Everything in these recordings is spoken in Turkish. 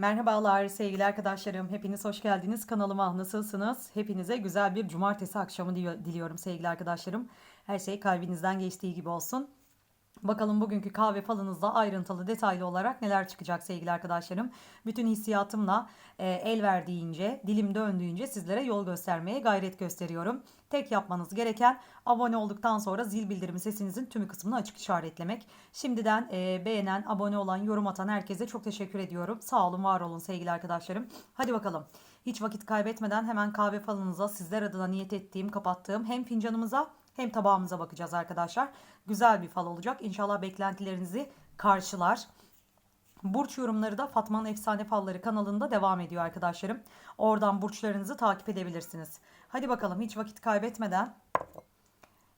Merhabalar sevgili arkadaşlarım. Hepiniz hoş geldiniz. Kanalıma nasılsınız? Hepinize güzel bir cumartesi akşamı dili- diliyorum sevgili arkadaşlarım. Her şey kalbinizden geçtiği gibi olsun. Bakalım bugünkü kahve falınızda ayrıntılı detaylı olarak neler çıkacak sevgili arkadaşlarım. Bütün hissiyatımla e, el verdiğince, dilim döndüğünce sizlere yol göstermeye gayret gösteriyorum. Tek yapmanız gereken abone olduktan sonra zil bildirimi sesinizin tümü kısmını açık işaretlemek. Şimdiden e, beğenen, abone olan, yorum atan herkese çok teşekkür ediyorum. Sağ olun, var olun sevgili arkadaşlarım. Hadi bakalım. Hiç vakit kaybetmeden hemen kahve falınıza sizler adına niyet ettiğim, kapattığım hem fincanımıza hem tabağımıza bakacağız arkadaşlar. Güzel bir fal olacak. İnşallah beklentilerinizi karşılar. Burç yorumları da Fatma'nın Efsane Falları kanalında devam ediyor arkadaşlarım. Oradan burçlarınızı takip edebilirsiniz. Hadi bakalım hiç vakit kaybetmeden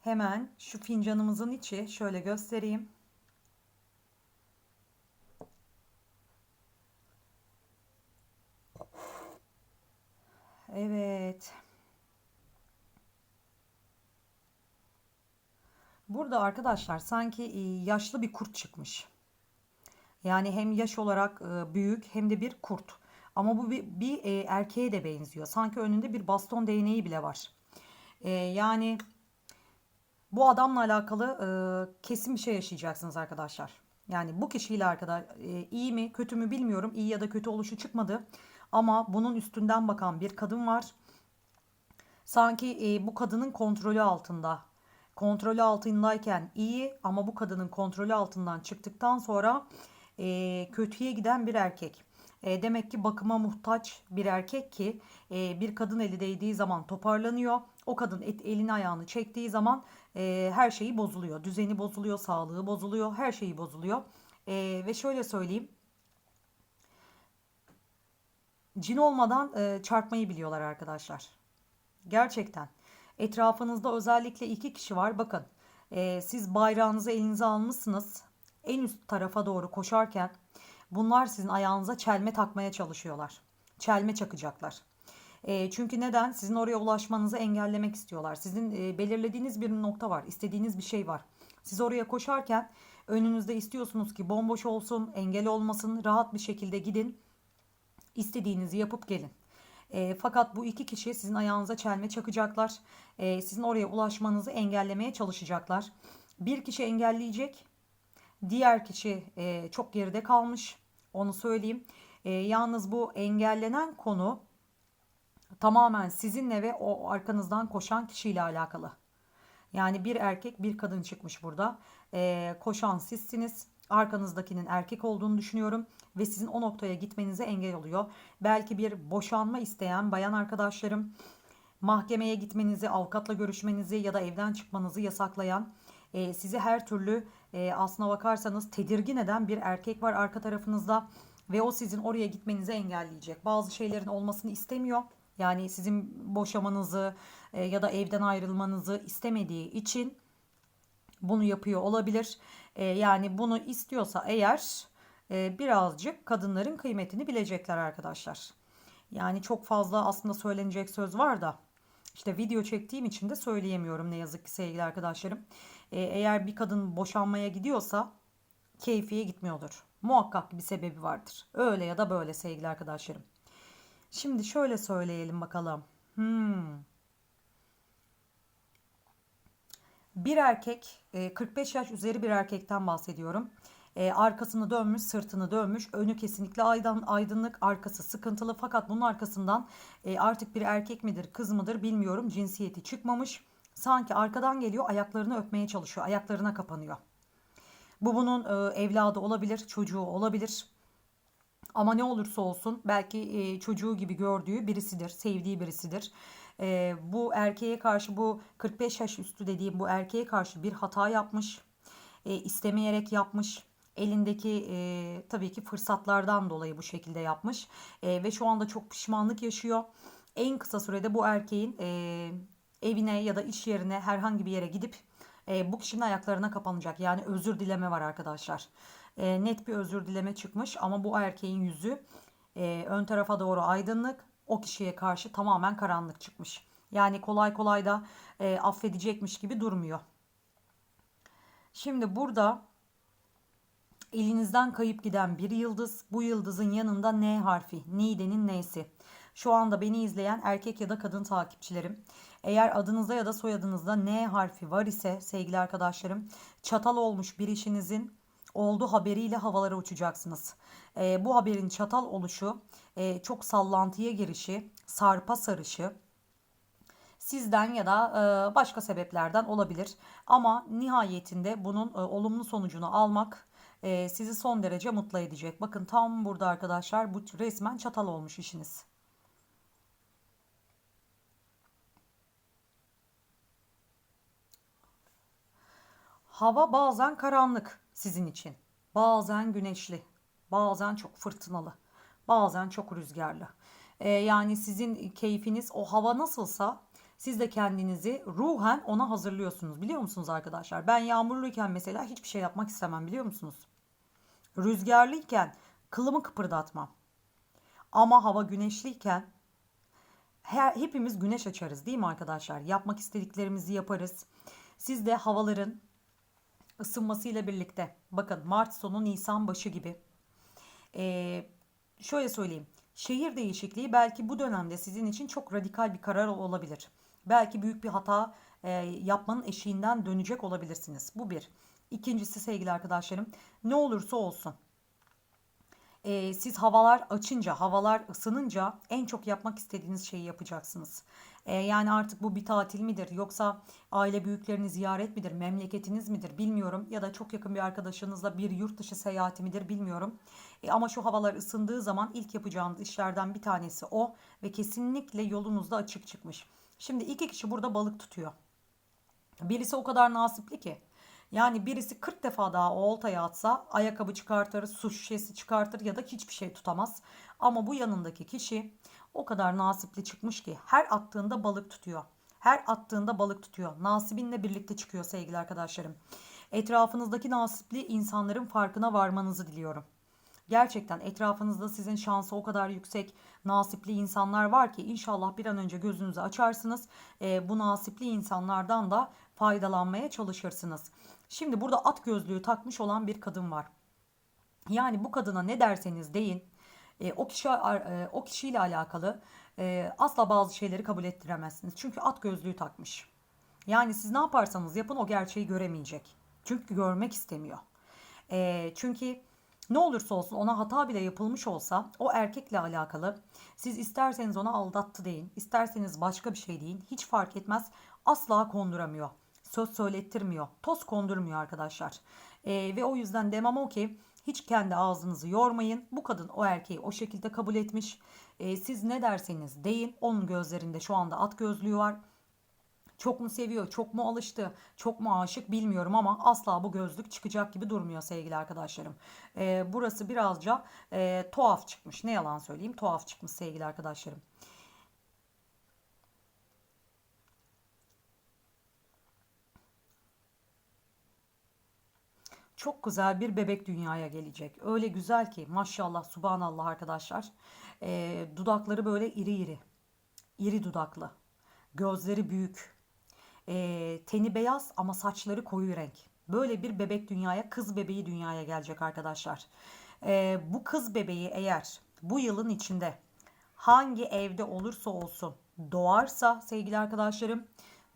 hemen şu fincanımızın içi şöyle göstereyim. Evet. Burada arkadaşlar sanki e, yaşlı bir kurt çıkmış. Yani hem yaş olarak e, büyük hem de bir kurt. Ama bu bir, bir e, erkeğe de benziyor. Sanki önünde bir baston değneği bile var. Yani bu adamla alakalı kesin bir şey yaşayacaksınız arkadaşlar. Yani bu kişiyle arkadaş iyi mi kötü mü bilmiyorum. İyi ya da kötü oluşu çıkmadı. Ama bunun üstünden bakan bir kadın var. Sanki bu kadının kontrolü altında. Kontrolü altındayken iyi ama bu kadının kontrolü altından çıktıktan sonra e, kötüye giden bir erkek. E, demek ki bakıma muhtaç bir erkek ki e, bir kadın eli değdiği zaman toparlanıyor. O kadın et, elini ayağını çektiği zaman e, her şeyi bozuluyor. Düzeni bozuluyor, sağlığı bozuluyor, her şeyi bozuluyor. E, ve şöyle söyleyeyim. Cin olmadan e, çarpmayı biliyorlar arkadaşlar. Gerçekten. Etrafınızda özellikle iki kişi var. Bakın e, siz bayrağınızı elinize almışsınız. En üst tarafa doğru koşarken bunlar sizin ayağınıza çelme takmaya çalışıyorlar. Çelme çakacaklar. E, çünkü neden? Sizin oraya ulaşmanızı engellemek istiyorlar. Sizin e, belirlediğiniz bir nokta var. istediğiniz bir şey var. Siz oraya koşarken önünüzde istiyorsunuz ki bomboş olsun, engel olmasın, rahat bir şekilde gidin. İstediğinizi yapıp gelin. E, fakat bu iki kişi sizin ayağınıza çelme çakacaklar. E, sizin oraya ulaşmanızı engellemeye çalışacaklar. Bir kişi engelleyecek. Diğer kişi e, çok geride kalmış. Onu söyleyeyim. E, yalnız bu engellenen konu tamamen sizinle ve o arkanızdan koşan kişiyle alakalı. Yani bir erkek bir kadın çıkmış burada. E, koşan sizsiniz. Arkanızdakinin erkek olduğunu düşünüyorum ve sizin o noktaya gitmenize engel oluyor. Belki bir boşanma isteyen bayan arkadaşlarım mahkemeye gitmenizi, avukatla görüşmenizi ya da evden çıkmanızı yasaklayan, e, sizi her türlü e, aslına bakarsanız tedirgin eden bir erkek var arka tarafınızda ve o sizin oraya gitmenizi engelleyecek. Bazı şeylerin olmasını istemiyor. Yani sizin boşamanızı e, ya da evden ayrılmanızı istemediği için bunu yapıyor olabilir. E, yani bunu istiyorsa eğer e, birazcık kadınların kıymetini bilecekler arkadaşlar. Yani çok fazla aslında söylenecek söz var da işte video çektiğim için de söyleyemiyorum ne yazık ki sevgili arkadaşlarım. E, eğer bir kadın boşanmaya gidiyorsa keyfiye gitmiyordur. Muhakkak bir sebebi vardır. Öyle ya da böyle sevgili arkadaşlarım. Şimdi şöyle söyleyelim bakalım. Hmm. Bir erkek, 45 yaş üzeri bir erkekten bahsediyorum. Arkasını dönmüş, sırtını dönmüş, önü kesinlikle aydınlık, arkası sıkıntılı. Fakat bunun arkasından artık bir erkek midir, kız mıdır bilmiyorum. Cinsiyeti çıkmamış. Sanki arkadan geliyor, ayaklarını öpmeye çalışıyor, ayaklarına kapanıyor. Bu bunun evladı olabilir, çocuğu olabilir. Ama ne olursa olsun belki çocuğu gibi gördüğü birisidir, sevdiği birisidir e, bu erkeğe karşı bu 45 yaş üstü dediğim bu erkeğe karşı bir hata yapmış. E, istemeyerek yapmış. Elindeki e, tabii ki fırsatlardan dolayı bu şekilde yapmış. E, ve şu anda çok pişmanlık yaşıyor. En kısa sürede bu erkeğin e, evine ya da iş yerine herhangi bir yere gidip e, bu kişinin ayaklarına kapanacak. Yani özür dileme var arkadaşlar. E, net bir özür dileme çıkmış ama bu erkeğin yüzü e, ön tarafa doğru aydınlık o kişiye karşı tamamen karanlık çıkmış. Yani kolay kolay da e, affedecekmiş gibi durmuyor. Şimdi burada Elinizden kayıp giden bir yıldız. Bu yıldızın yanında N harfi. Nide'nin N'si. Şu anda beni izleyen erkek ya da kadın takipçilerim. Eğer adınızda ya da soyadınızda N harfi var ise sevgili arkadaşlarım çatal olmuş bir işinizin olduğu haberiyle havalara uçacaksınız. E, bu haberin çatal oluşu, e, çok sallantıya girişi, sarpa sarışı, sizden ya da e, başka sebeplerden olabilir. Ama nihayetinde bunun e, olumlu sonucunu almak e, sizi son derece mutlu edecek. Bakın tam burada arkadaşlar bu resmen çatal olmuş işiniz. Hava bazen karanlık sizin için. Bazen güneşli. Bazen çok fırtınalı. Bazen çok rüzgarlı. Ee, yani sizin keyfiniz o hava nasılsa siz de kendinizi ruhen ona hazırlıyorsunuz. Biliyor musunuz arkadaşlar? Ben yağmurluyken mesela hiçbir şey yapmak istemem biliyor musunuz? Rüzgarlıyken kılımı kıpırdatmam. Ama hava güneşliyken her, hepimiz güneş açarız değil mi arkadaşlar? Yapmak istediklerimizi yaparız. Siz de havaların ısınmasıyla birlikte bakın Mart sonu Nisan başı gibi ee, şöyle söyleyeyim şehir değişikliği belki bu dönemde sizin için çok radikal bir karar olabilir. Belki büyük bir hata e, yapmanın eşiğinden dönecek olabilirsiniz. Bu bir. İkincisi sevgili arkadaşlarım ne olursa olsun e, siz havalar açınca, havalar ısınınca en çok yapmak istediğiniz şeyi yapacaksınız. E, yani artık bu bir tatil midir yoksa aile büyüklerini ziyaret midir, memleketiniz midir bilmiyorum. Ya da çok yakın bir arkadaşınızla bir yurt dışı seyahati midir bilmiyorum. E, ama şu havalar ısındığı zaman ilk yapacağınız işlerden bir tanesi o ve kesinlikle yolunuzda açık çıkmış. Şimdi iki kişi burada balık tutuyor. Birisi o kadar nasipli ki yani birisi 40 defa daha o oltaya atsa ayakkabı çıkartır, su şişesi çıkartır ya da hiçbir şey tutamaz. Ama bu yanındaki kişi o kadar nasipli çıkmış ki her attığında balık tutuyor. Her attığında balık tutuyor. Nasibinle birlikte çıkıyor sevgili arkadaşlarım. Etrafınızdaki nasipli insanların farkına varmanızı diliyorum. Gerçekten etrafınızda sizin şansı o kadar yüksek, nasipli insanlar var ki inşallah bir an önce gözünüzü açarsınız. E, bu nasipli insanlardan da faydalanmaya çalışırsınız. Şimdi burada at gözlüğü takmış olan bir kadın var. Yani bu kadına ne derseniz deyin e, o kişi e, o kişiyle alakalı e, asla bazı şeyleri kabul ettiremezsiniz. Çünkü at gözlüğü takmış. Yani siz ne yaparsanız yapın o gerçeği göremeyecek. Çünkü görmek istemiyor. E, çünkü ne olursa olsun ona hata bile yapılmış olsa o erkekle alakalı siz isterseniz ona aldattı deyin, isterseniz başka bir şey deyin hiç fark etmez asla konduramıyor söz söylettirmiyor. Toz kondurmuyor arkadaşlar. E, ve o yüzden demem o ki hiç kendi ağzınızı yormayın. Bu kadın o erkeği o şekilde kabul etmiş. E, siz ne derseniz deyin. Onun gözlerinde şu anda at gözlüğü var. Çok mu seviyor, çok mu alıştı, çok mu aşık bilmiyorum ama asla bu gözlük çıkacak gibi durmuyor sevgili arkadaşlarım. E, burası birazca e, tuhaf çıkmış. Ne yalan söyleyeyim tuhaf çıkmış sevgili arkadaşlarım. çok güzel bir bebek dünyaya gelecek. Öyle güzel ki maşallah subhanallah arkadaşlar. E, dudakları böyle iri iri. İri dudaklı. Gözleri büyük. E, teni beyaz ama saçları koyu renk. Böyle bir bebek dünyaya, kız bebeği dünyaya gelecek arkadaşlar. E, bu kız bebeği eğer bu yılın içinde hangi evde olursa olsun doğarsa sevgili arkadaşlarım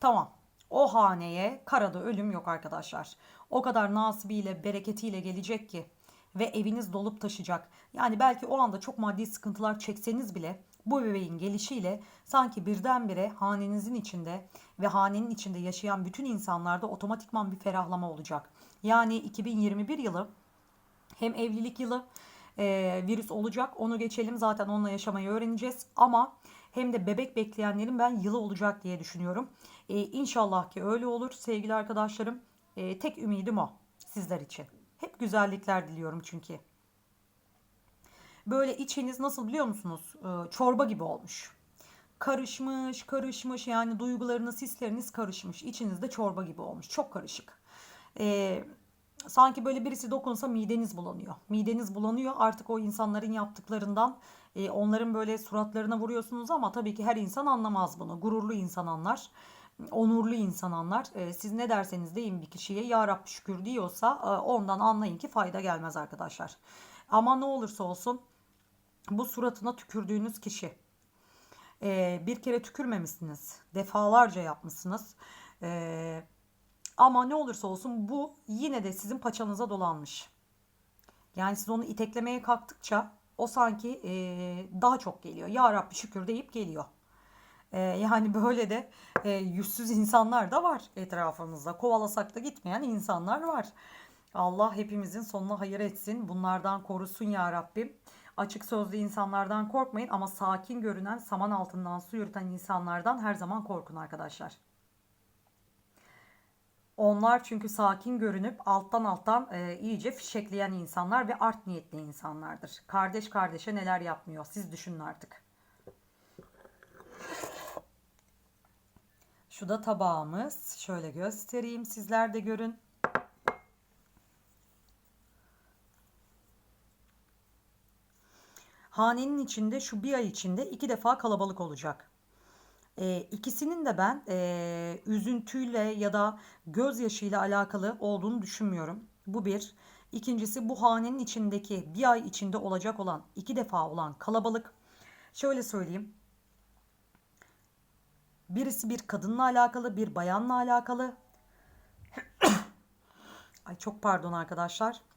tamam o haneye karada ölüm yok arkadaşlar. O kadar nasibiyle, bereketiyle gelecek ki ve eviniz dolup taşacak. Yani belki o anda çok maddi sıkıntılar çekseniz bile bu bebeğin gelişiyle sanki birdenbire hanenizin içinde ve hanenin içinde yaşayan bütün insanlarda otomatikman bir ferahlama olacak. Yani 2021 yılı hem evlilik yılı e, virüs olacak onu geçelim zaten onunla yaşamayı öğreneceğiz ama hem de bebek bekleyenlerin ben yılı olacak diye düşünüyorum. E, inşallah ki öyle olur sevgili arkadaşlarım. E, tek ümidim o sizler için. Hep güzellikler diliyorum çünkü. Böyle içiniz nasıl biliyor musunuz? E, çorba gibi olmuş. Karışmış, karışmış yani duygularınız, hisleriniz karışmış. İçinizde çorba gibi olmuş. Çok karışık. E, sanki böyle birisi dokunsa mideniz bulanıyor. Mideniz bulanıyor artık o insanların yaptıklarından e, onların böyle suratlarına vuruyorsunuz ama tabii ki her insan anlamaz bunu. Gururlu insan anlar. onurlu insanlar. E, siz ne derseniz deyin bir kişiye ya Rabbi şükür diyorsa e, ondan anlayın ki fayda gelmez arkadaşlar. Ama ne olursa olsun bu suratına tükürdüğünüz kişi e, bir kere tükürmemişsiniz. Defalarca yapmışsınız. E, ama ne olursa olsun bu yine de sizin paçanıza dolanmış. Yani siz onu iteklemeye kalktıkça o sanki e, daha çok geliyor. Ya Rabbi şükür deyip geliyor. E, yani böyle de e, yüzsüz insanlar da var etrafımızda. Kovalasak da gitmeyen insanlar var. Allah hepimizin sonuna hayır etsin. Bunlardan korusun ya Rabbim. Açık sözlü insanlardan korkmayın ama sakin görünen saman altından su yürüten insanlardan her zaman korkun arkadaşlar. Onlar çünkü sakin görünüp alttan alttan e, iyice fişekleyen insanlar ve art niyetli insanlardır. Kardeş kardeşe neler yapmıyor siz düşünün artık. Şu da tabağımız. Şöyle göstereyim sizler de görün. Hanenin içinde şu bir ay içinde iki defa kalabalık olacak. E, ikisinin de ben e, üzüntüyle ya da gözyaşıyla alakalı olduğunu düşünmüyorum. Bu bir. İkincisi bu hanenin içindeki bir ay içinde olacak olan iki defa olan kalabalık. Şöyle söyleyeyim. Birisi bir kadınla alakalı, bir bayanla alakalı. Ay çok pardon arkadaşlar.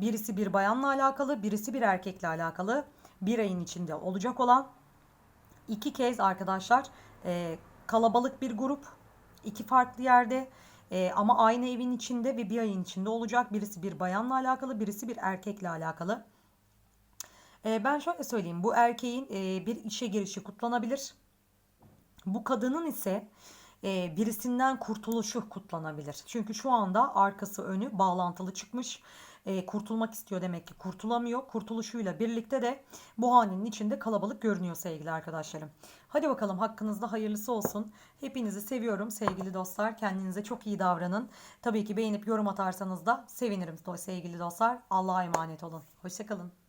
Birisi bir bayanla alakalı, birisi bir erkekle alakalı. Bir ayın içinde olacak olan iki kez arkadaşlar e, kalabalık bir grup iki farklı yerde e, ama aynı evin içinde ve bir ayın içinde olacak. Birisi bir bayanla alakalı, birisi bir erkekle alakalı. E, ben şöyle söyleyeyim. Bu erkeğin e, bir işe girişi kutlanabilir. Bu kadının ise e, birisinden kurtuluşu kutlanabilir. Çünkü şu anda arkası önü bağlantılı çıkmış. E, kurtulmak istiyor demek ki kurtulamıyor. Kurtuluşuyla birlikte de bu hanenin içinde kalabalık görünüyor sevgili arkadaşlarım. Hadi bakalım hakkınızda hayırlısı olsun. Hepinizi seviyorum sevgili dostlar. Kendinize çok iyi davranın. Tabii ki beğenip yorum atarsanız da sevinirim sevgili dostlar. Allah'a emanet olun. Hoşçakalın.